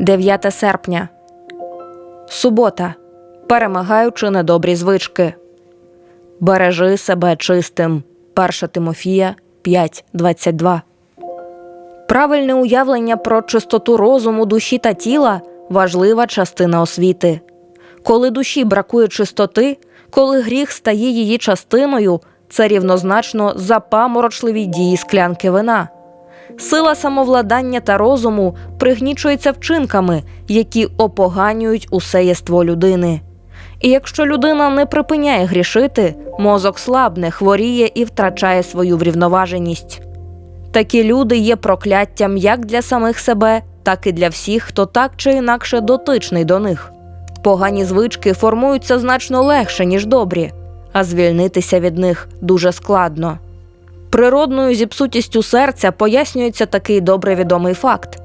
9 серпня. Субота. Перемагаючи недобрі звички. Бережи себе чистим. 1 Тимофія 5.22. Правильне уявлення про чистоту розуму, душі та тіла важлива частина освіти. Коли душі бракує чистоти, коли гріх стає її частиною, це рівнозначно запаморочливі дії склянки вина. Сила самовладання та розуму пригнічується вчинками, які опоганюють усе єство людини. І якщо людина не припиняє грішити, мозок слабне, хворіє і втрачає свою врівноваженість. Такі люди є прокляттям як для самих себе, так і для всіх, хто так чи інакше дотичний до них. Погані звички формуються значно легше, ніж добрі, а звільнитися від них дуже складно. Природною зіпсутістю серця пояснюється такий добре відомий факт.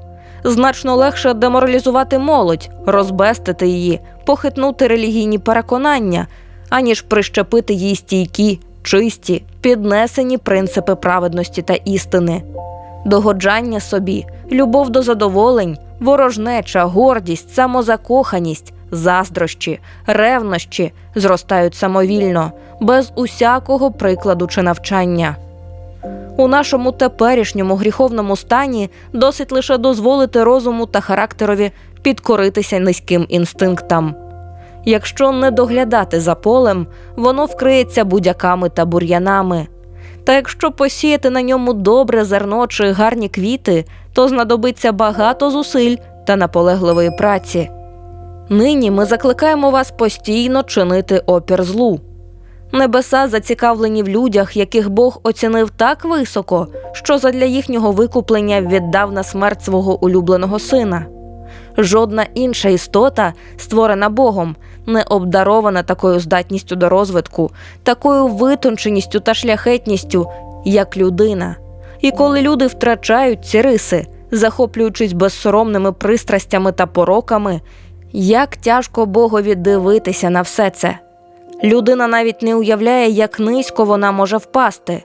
Значно легше деморалізувати молодь, розбестити її, похитнути релігійні переконання, аніж прищепити їй стійкі, чисті, піднесені принципи праведності та істини. Догоджання собі, любов до задоволень, ворожнеча, гордість, самозакоханість, заздрощі, ревнощі зростають самовільно, без усякого прикладу чи навчання. У нашому теперішньому гріховному стані досить лише дозволити розуму та характерові підкоритися низьким інстинктам. Якщо не доглядати за полем, воно вкриється будяками та бур'янами. Та якщо посіяти на ньому добре зерно чи гарні квіти, то знадобиться багато зусиль та наполегливої праці. Нині ми закликаємо вас постійно чинити опір злу. Небеса зацікавлені в людях, яких Бог оцінив так високо, що задля їхнього викуплення віддав на смерть свого улюбленого сина. Жодна інша істота, створена Богом, не обдарована такою здатністю до розвитку, такою витонченістю та шляхетністю, як людина. І коли люди втрачають ці риси, захоплюючись безсоромними пристрастями та пороками, як тяжко Богові дивитися на все це. Людина навіть не уявляє, як низько вона може впасти.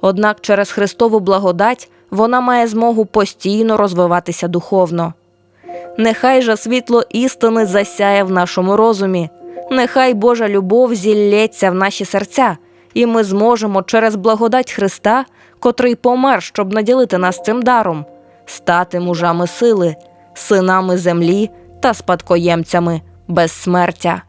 Однак через Христову благодать вона має змогу постійно розвиватися духовно. Нехай же світло істини засяє в нашому розумі, нехай Божа любов зіллється в наші серця, і ми зможемо через благодать Христа, котрий помер, щоб наділити нас цим даром, стати мужами сили, синами землі та спадкоємцями безсмертя.